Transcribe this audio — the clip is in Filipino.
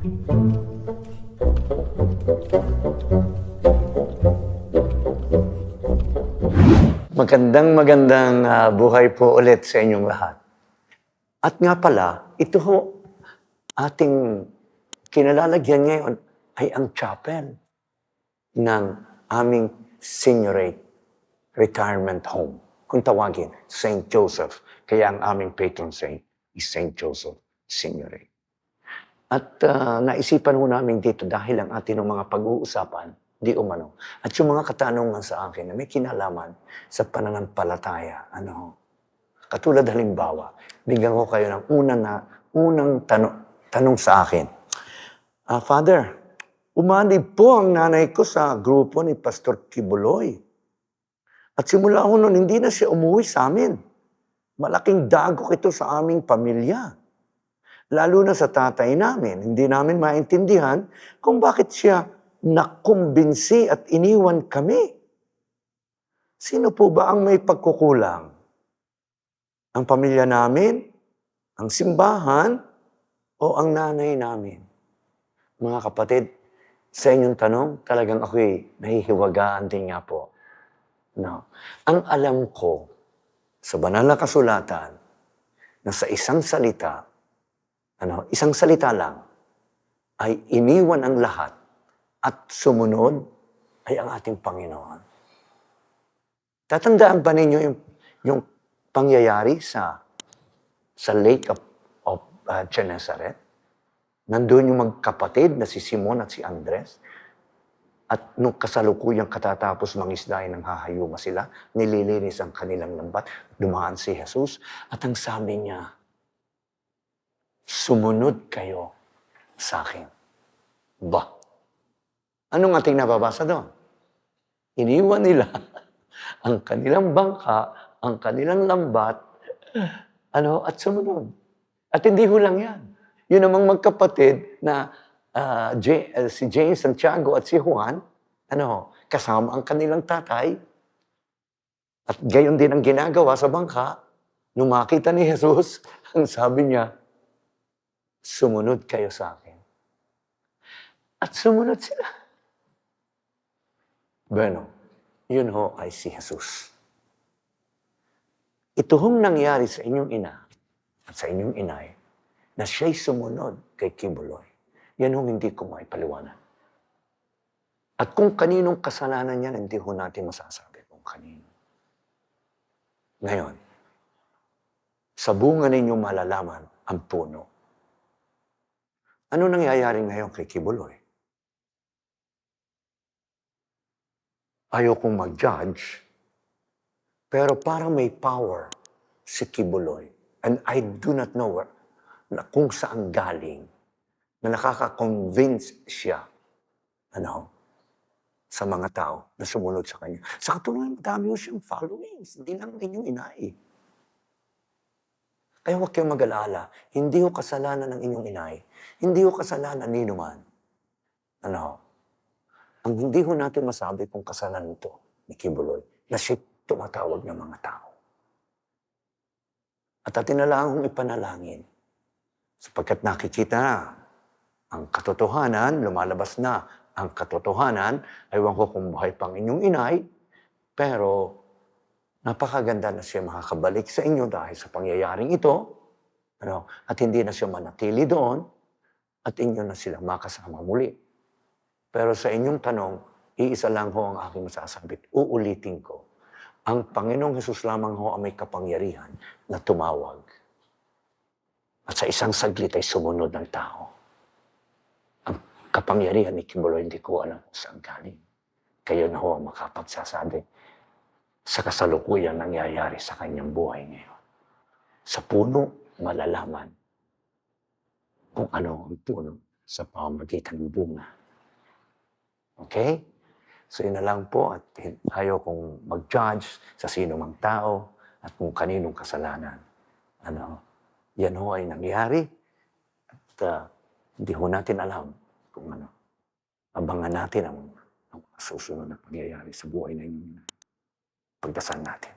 Magandang magandang ah, buhay po ulit sa inyong lahat. At nga pala, ito ho, ating kinalalagyan ngayon ay ang chapel ng aming seniorate retirement home. Kung tawagin, St. Joseph. Kaya ang aming patron saint is St. Joseph Seniorate. At ah, naisipan ho namin dito dahil ang ating mga pag-uusapan, di umano. At yung mga katanungan sa akin na may kinalaman sa pananampalataya, ano. Katulad halimbawa, bigyan ko kayo ng unang, na, unang tanong, tanong sa akin. Ah, Father, umanib po ang nanay ko sa grupo ni Pastor Kibuloy. At simula ho noon, hindi na siya umuwi sa amin. Malaking dagok ito sa aming pamilya. Lalo na sa tatay namin, hindi namin maintindihan kung bakit siya nakumbinsi at iniwan kami. Sino po ba ang may pagkukulang? Ang pamilya namin? Ang simbahan? O ang nanay namin? Mga kapatid, sa inyong tanong, talagang ako'y nahihiwagaan din nga po. No. Ang alam ko sa banal na kasulatan na sa isang salita, ano, isang salita lang, ay iniwan ang lahat at sumunod ay ang ating Panginoon. Tatandaan ba ninyo yung, yung pangyayari sa sa Lake of, of uh, Gennesaret? Nandun yung magkapatid na si Simon at si Andres. At nung kasalukuyang katatapos mangisdahin ng hahayuma sila, nililinis ang kanilang lambat, dumaan si Jesus, at ang sabi niya, sumunod kayo sa akin. Ba? Anong ating nababasa doon? Iniwan nila ang kanilang bangka, ang kanilang lambat, ano, at sumunod. At hindi ho lang yan. Yun namang magkapatid na ah, J- eh, si James Santiago at si Juan, ano, kasama ang kanilang tatay. At gayon din ang ginagawa sa bangka. Nung makita ni Jesus, ang sabi niya, sumunod kayo sa akin. At sumunod sila. Bueno, yun ho ay si Jesus. Ito hong nangyari sa inyong ina at sa inyong inay na siya'y sumunod kay Kibuloy. Yan hong hindi ko maipaliwanag. At kung kaninong kasalanan yan, hindi ho natin masasabi kung kanino. Ngayon, sa bunga ninyo malalaman ang puno. Ano nangyayari ngayon kay Kibuloy? Ayaw kong mag-judge, pero parang may power si Kibuloy. And I do not know where, na kung saan galing, na nakaka-convince siya, ano, sa mga tao na sumunod sa kanya. Sa katunayan, madami ho siyang followings. Hindi lang inyong inay. Kaya huwag kayong mag-alala. Hindi ho kasalanan ng inyong inay. Hindi ho kasalanan ni naman. Ano? Ang hindi ho natin masabi kung kasalanan ito ni Kibuloy na siya tumatawag ng mga tao. At atin na lang hong ipanalangin sapagkat nakikita na ang katotohanan, lumalabas na ang katotohanan, aywan ko kung buhay pang inyong inay, pero napakaganda na siya makakabalik sa inyo dahil sa pangyayaring ito, ano, at hindi na siya manatili doon, at inyo na silang makasama muli. Pero sa inyong tanong, iisa lang ho ang aking masasabit. Uulitin ko. Ang Panginoong Hesus lamang ho ang may kapangyarihan na tumawag. At sa isang saglit ay sumunod ng tao. Ang kapangyarihan ni Kimbolo, hindi ko alam saan galing. Kayo na ho ang makapagsasabi sa kasalukuyan nangyayari sa kanyang buhay ngayon. Sa puno, malalaman kung ano ang puno sa pamamagitan ng bunga. Okay? So yun na lang po at ayaw kong mag-judge sa sino mang tao at kung kaninong kasalanan. Ano, yan ho ay nangyari at uh, hindi ho natin alam kung ano. Abangan natin ang, ang susunod na pangyayari sa buhay na inyo. Pagdasal natin.